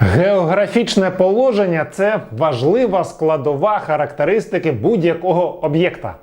Географічне положення це важлива складова характеристики будь-якого об'єкта.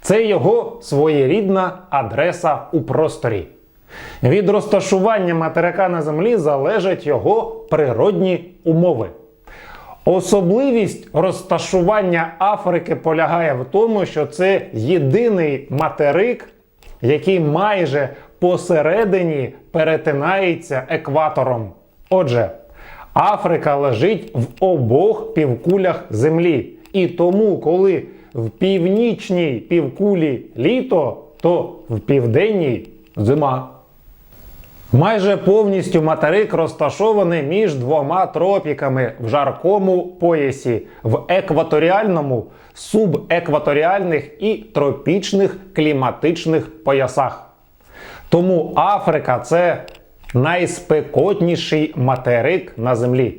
Це його своєрідна адреса у просторі. Від розташування материка на землі залежать його природні умови. Особливість розташування Африки полягає в тому, що це єдиний материк, який майже посередині перетинається екватором. Отже, Африка лежить в обох півкулях Землі. І тому, коли в північній півкулі літо, то в південній зима. Майже повністю материк розташований між двома тропіками в жаркому поясі, в екваторіальному, субекваторіальних і тропічних кліматичних поясах. Тому Африка це найспекотніший материк на землі.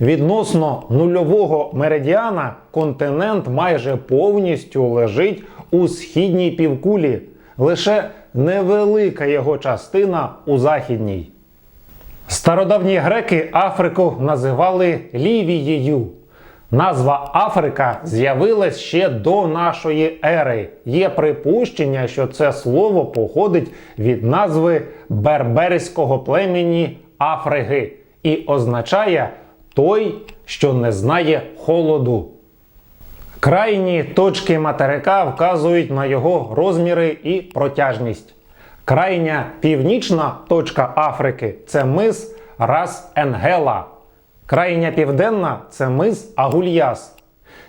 Відносно нульового меридіана континент майже повністю лежить у східній півкулі, лише невелика його частина у західній. Стародавні греки Африку називали Лівією. Назва Африка з'явилась ще до нашої ери. Є припущення, що це слово походить від назви берберського племені Африги і означає той, що не знає холоду. Крайні точки материка вказують на його розміри і протяжність. Крайня північна точка Африки це мис Рас Енгела. Крайня південна це мис Агульяс.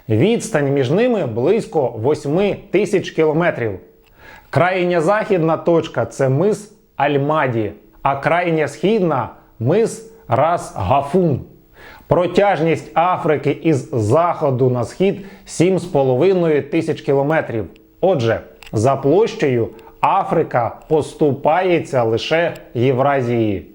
Відстань між ними близько 8 тисяч кілометрів. Крайня західна точка це мис Альмаді, а крайня східна мис Рас Гафун. Протяжність Африки із заходу на схід 7,5 тисяч кілометрів. Отже, за площею Африка поступається лише Євразії.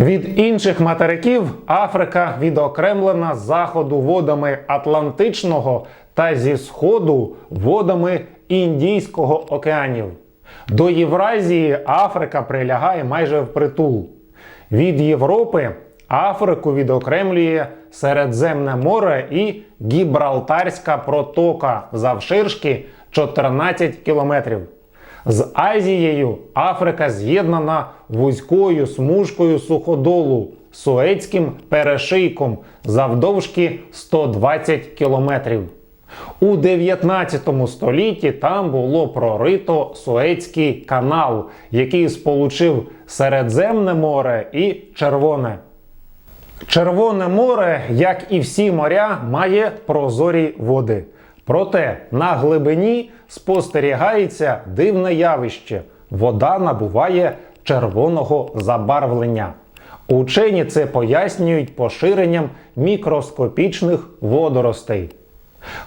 Від інших материків Африка відокремлена з заходу водами Атлантичного та зі сходу водами Індійського океанів. До Євразії Африка прилягає майже впритул. Від Європи Африку відокремлює Середземне море і Гібралтарська протока завширшки 14 кілометрів. З Азією Африка з'єднана вузькою смужкою суходолу Суецьким перешийком завдовжки 120 кілометрів. У 19 столітті там було прорито Суецький канал, який сполучив Середземне море і Червоне. Червоне море, як і всі моря, має прозорі води. Проте на глибині спостерігається дивне явище. Вода набуває червоного забарвлення. Учені це пояснюють поширенням мікроскопічних водоростей.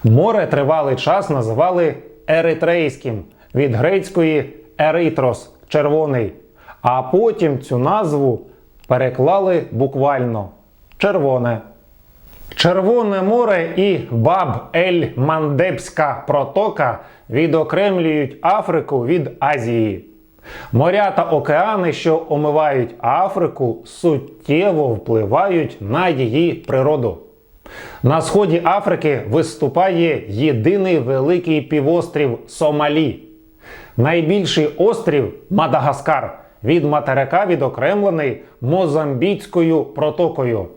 Море тривалий час називали еритрейським від грецької еритрос червоний, а потім цю назву переклали буквально червоне. Червоне море і Баб-ель-Мандебська протока відокремлюють Африку від Азії. Моря та океани, що омивають Африку, суттєво впливають на її природу. На сході Африки виступає єдиний великий півострів Сомалі. Найбільший острів Мадагаскар від материка відокремлений Мозамбійською протокою.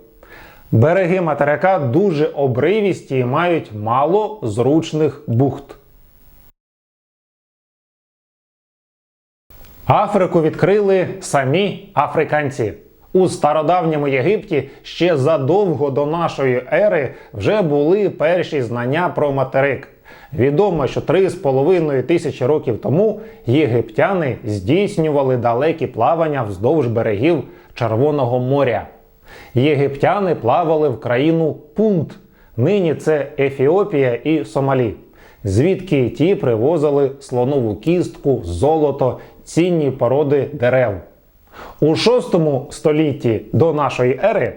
Береги материка дуже обривісті і мають мало зручних бухт. Африку відкрили самі африканці. У стародавньому Єгипті ще задовго до нашої ери вже були перші знання про материк. Відомо, що 3,5 тисячі років тому єгиптяни здійснювали далекі плавання вздовж берегів Червоного моря. Єгиптяни плавали в країну Пунт. Нині це Ефіопія і Сомалі, звідки ті привозили слонову кістку, золото, цінні породи дерев. У VI столітті до нашої ери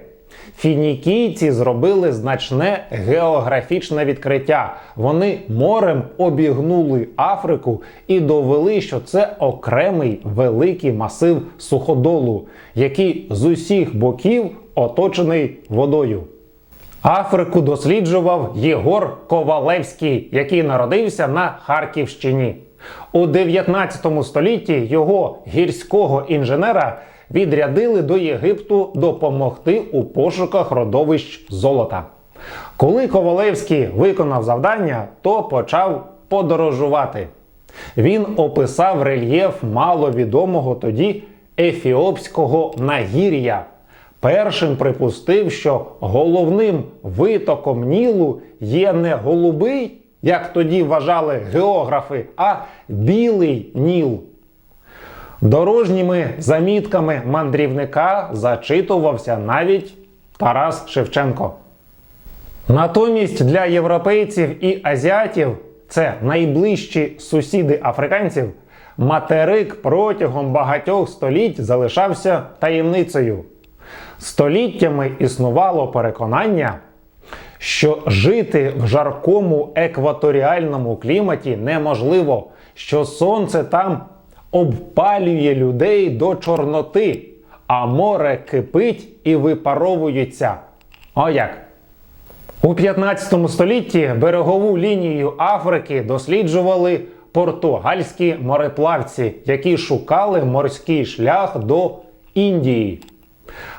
Фінікійці зробили значне географічне відкриття. Вони морем обігнули Африку і довели, що це окремий великий масив суходолу, який з усіх боків оточений водою. Африку досліджував Єгор Ковалевський, який народився на Харківщині. У 19 столітті його гірського інженера відрядили до Єгипту допомогти у пошуках родовищ золота. Коли Ковалевський виконав завдання, то почав подорожувати. Він описав рельєф маловідомого тоді ефіопського нагір'я. Першим припустив, що головним витоком Нілу є не голубий, як тоді вважали географи, а білий Ніл. Дорожніми замітками мандрівника зачитувався навіть Тарас Шевченко. Натомість для європейців і азіатів, це найближчі сусіди африканців, материк протягом багатьох століть залишався таємницею. Століттями існувало переконання, що жити в жаркому екваторіальному кліматі неможливо, що сонце там обпалює людей до чорноти, а море кипить і випаровується. О як! У 15 столітті берегову лінію Африки досліджували португальські мореплавці, які шукали морський шлях до Індії.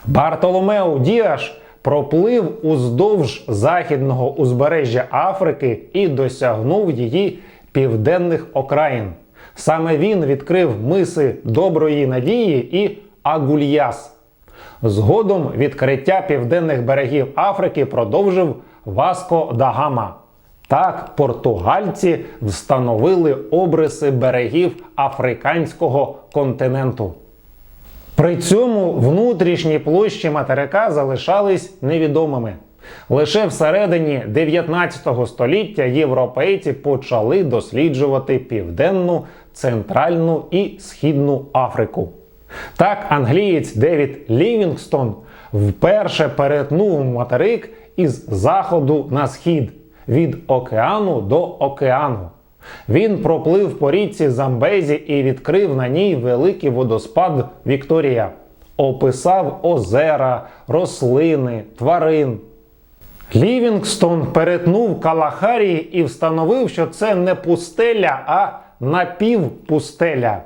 Бартоломеу Діаш проплив уздовж західного узбережжя Африки і досягнув її південних окраїн. Саме він відкрив миси Доброї Надії і Агульяс. Згодом відкриття південних берегів Африки продовжив Васко да Гама. Так португальці встановили обриси берегів африканського континенту. При цьому внутрішні площі материка залишались невідомими. Лише всередині 19 століття європейці почали досліджувати південну, центральну і східну Африку. Так, англієць Девід Лівінгстон вперше перетнув материк із заходу на схід від океану до океану. Він проплив по річці Замбезі і відкрив на ній великий водоспад Вікторія, описав озера, рослини, тварин. Лівінгстон перетнув Калахарії і встановив, що це не пустеля, а напівпустеля.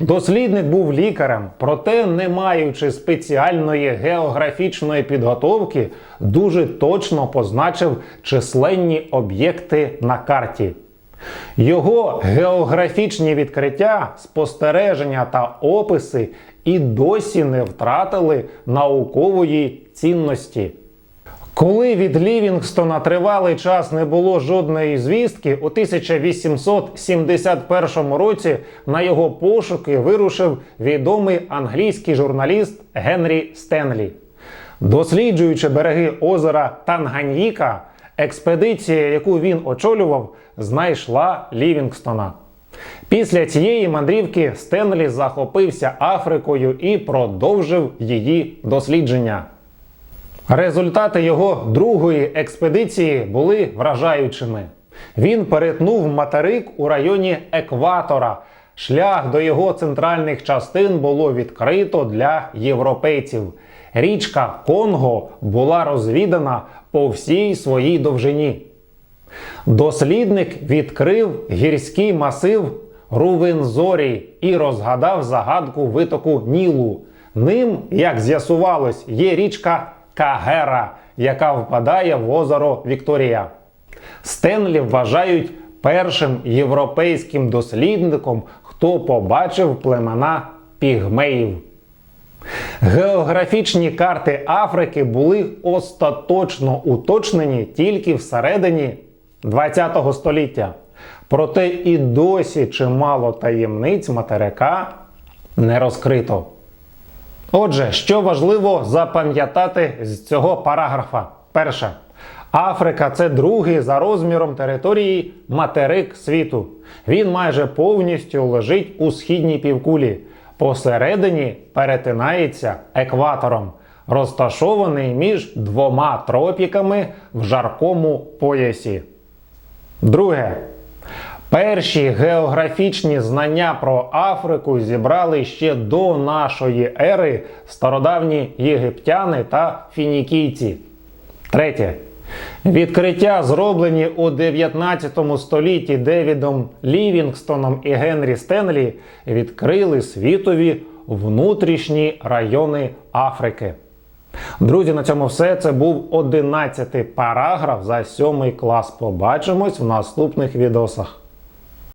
Дослідник був лікарем, проте, не маючи спеціальної географічної підготовки, дуже точно позначив численні об'єкти на карті. Його географічні відкриття, спостереження та описи і досі не втратили наукової цінності. Коли від Лівінгстона тривалий час не було жодної звістки, у 1871 році на його пошуки вирушив відомий англійський журналіст Генрі Стенлі. Досліджуючи береги озера Танганьїка, експедиція, яку він очолював, знайшла Лівінгстона. Після цієї мандрівки Стенлі захопився Африкою і продовжив її дослідження. Результати його другої експедиції були вражаючими. Він перетнув материк у районі Екватора. Шлях до його центральних частин було відкрито для європейців. Річка Конго була розвідана по всій своїй довжині. Дослідник відкрив гірський масив Рувензорій і розгадав загадку витоку Нілу. Ним, як з'ясувалось, є річка Кагера, яка впадає в озеро Вікторія. Стенлі вважають першим європейським дослідником, хто побачив племена пігмеїв. Географічні карти Африки були остаточно уточнені тільки всередині ХХ століття. Проте і досі чимало таємниць материка не розкрито. Отже, що важливо запам'ятати з цього параграфа? Перше. Африка це другий за розміром території материк світу. Він майже повністю лежить у східній півкулі. Посередині перетинається екватором. розташований між двома тропіками в жаркому поясі. Друге. Перші географічні знання про Африку зібрали ще до нашої ери стародавні єгиптяни та фінікійці. Третє. Відкриття, зроблені у 19 столітті Девідом Лівінгстоном і Генрі Стенлі, відкрили світові внутрішні райони Африки. Друзі, на цьому все. Це був 11 параграф за 7 клас. Побачимось в наступних відосах.